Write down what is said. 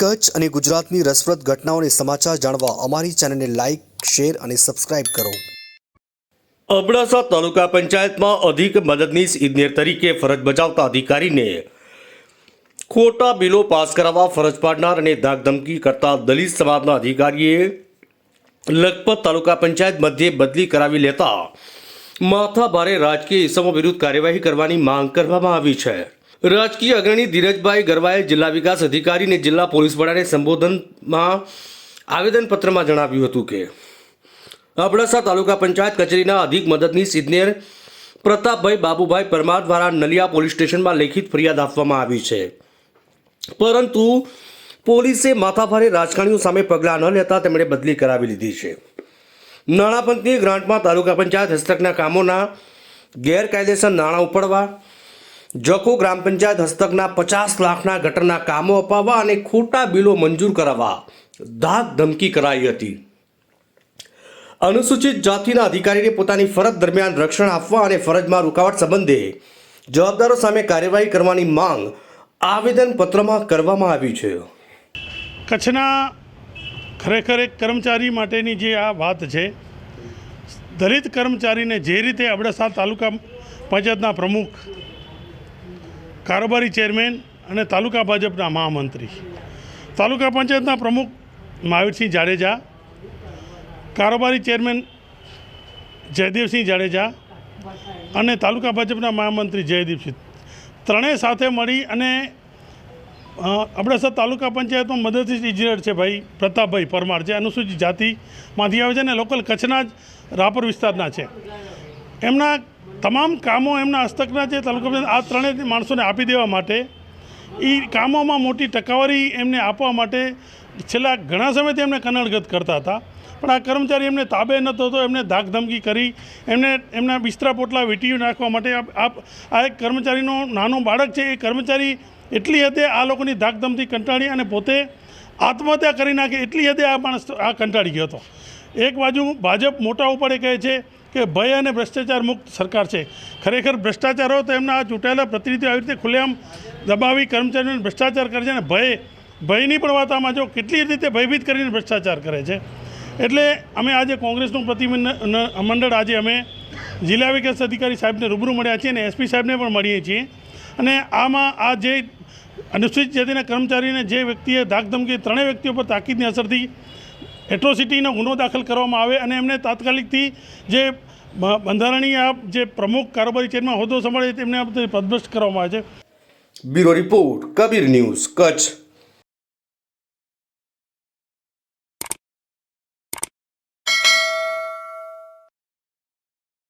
કચ્છ અને ગુજરાતની રસપ્રદ ઘટનાઓને સમાચાર જાણવા અમારી ચેનલને લાઇક શેર અને સબસ્ક્રાઇબ કરો. અબડાસા તાલુકા પંચાયતમાં અધિક મદદનીશ ઇજનેર તરીકે ફરજ બજાવતા અધિકારીને ખોટા બિલો પાસ કરાવવા ફરજ પાડનાર અને ધાકધમકી કરતા દલિત સમાજના અધિકારીએ લખપત તાલુકા પંચાયત મધ્યે બદલી કરાવી લેતા માથાભારે રાજકીય ઇસમો વિરુદ્ધ કાર્યવાહી કરવાની માંગ કરવામાં આવી છે. રાજકીય અગ્રણી ધીરજભાઈ ગરવાએ જિલ્લા વિકાસ અધિકારીને જિલ્લા પોલીસ વડાને સંબોધનમાં આવેદનપત્રમાં જણાવ્યું હતું કે, અબડાસા તાલુકા પંચાયત કચેરીના અધિક મદદનીશ ઇજનેર પ્રતાપભાઈ બાબુભાઈ પરમાર દ્વારા નલિયા પોલીસ સ્ટેશનમાં લેખિત ફરિયાદ આપવામાં આવી છે. પરંતુ પોલીસે માથાભારે રાજકારણીઓ સામે પગલાં ન લેતા તેમણે બદલી કરાવી લીધી છે. નાણાપંચની ગ્રાન્ટમાં તાલુકા પંચાયત હસ્તકના કામોના ગેરકાયદેસર નાણાં ઉપાડવા જખો ગ્રામ પંચાયત હસ્તકના પચાસ લાખના ગટરના કામો અપાવવા અને ખોટા બિલો મંજૂર કરાવવા ધાક ધમકી કરાઈ હતી. અનુસૂચિત જાતિના અધિકારીને પોતાની ફરજ દરમિયાન રક્ષણ આપવા અને ફરજમાં રૂકાવટ સંબંધે જવાબદારો સામે કાર્યવાહી કરવાની માંગ આવેદનપત્રમાં કરવામાં આવી છે. કચ્છના ખરેખર એક કર્મચારી માટેની જે આ વાત છે, દલિત કર્મચારીને જે રીતે અબડાસા તાલુકા પંચાયતના પ્રમુખ કારોબારી ચેરમેન અને તાલુકા ભાજપના મહામંત્રી. તાલુકા પંચાયતના પ્રમુખ મહાવીરસિંહ જાડેજા, કારોબારી ચેરમેન જયદેવસિંહ જાડેજા અને તાલુકા ભાજપના મહામંત્રી જયદીપસિંહ. ત્રણેય સાથે મળી અને અબડાસા તાલુકા પંચાયતમાં મદદથી ઇજનેર છે ભાઈ પ્રતાપભાઈ પરમાર, જે અનુસૂચિત જાતિમાંથી આવે છે અને લોકલ કચ્છના જ રાપર વિસ્તારના છે. એમના તમામ કામો એમના હસ્તકના છે તાલુકા આ ત્રણેય માણસોને આપી દેવા માટે એ કામોમાં મોટી ટકાવારી એમને આપવા માટે છેલ્લા ઘણા સમયથી એમને કનડગત કરતા હતા. પણ આ કર્મચારી એમને તાબે નહોતો તો એમને ધાકધમકી કરી, એમને, એમના બિસ્તરા પોટલા વીટી નાખવા માટે આપ, આ એક કર્મચારીનો નાનો બાળક છે, એ કર્મચારી એટલી હદે આ લોકોની ધાકધમથી કંટાળી અને પોતે આત્મહત્યા કરી નાખી એટલી હદે આ માણસ આ કંટાળી ગયો હતો. એક બાજુ ભાજપ મોટા ઉપાડે કહે છે કે ભય અને ભ્રષ્ટાચાર મુક્ત સરકાર છે. ખરેખર ભ્રષ્ટાચાર તો એમના ચૂંટાયેલા પ્રતિનિધિઓ આવી રીતે ખુલ્લેઆમ દબાવી કર્મચારીઓને ભ્રષ્ટાચાર કરે છે અને ભય, ભયની પણ વાત આમાં જો કેટલી રીતે ભયભીત કરીને ભ્રષ્ટાચાર કરે છે. એટલે અમે આજે કોંગ્રેસનું પ્રતિનિધિ મંડળ આજે અમે જિલ્લા વિકાસ અધિકારી સાહેબને રૂબરૂ મળ્યા છીએ અને એસપી સાહેબને પણ મળીએ છીએ. અને આમાં આ જે અનુસૂચિત જાતિના કર્મચારીને જે વ્યક્તિએ ધાકધમકી, ત્રણેય વ્યક્તિઓ પર તાકીદની અસરથી એટ્રોસિટીનો ગુનો દાખલ કરવામાં આવે અને એમને તાત્કાલિકથી જે બંધારણીય જે પ્રમુખ કારોબારી ચેરમેન હોદ્દો સંભાળે તેમને પદભ્રષ્ટ કરવામાં આવે છે. Bureau report, Kabir news Kutch.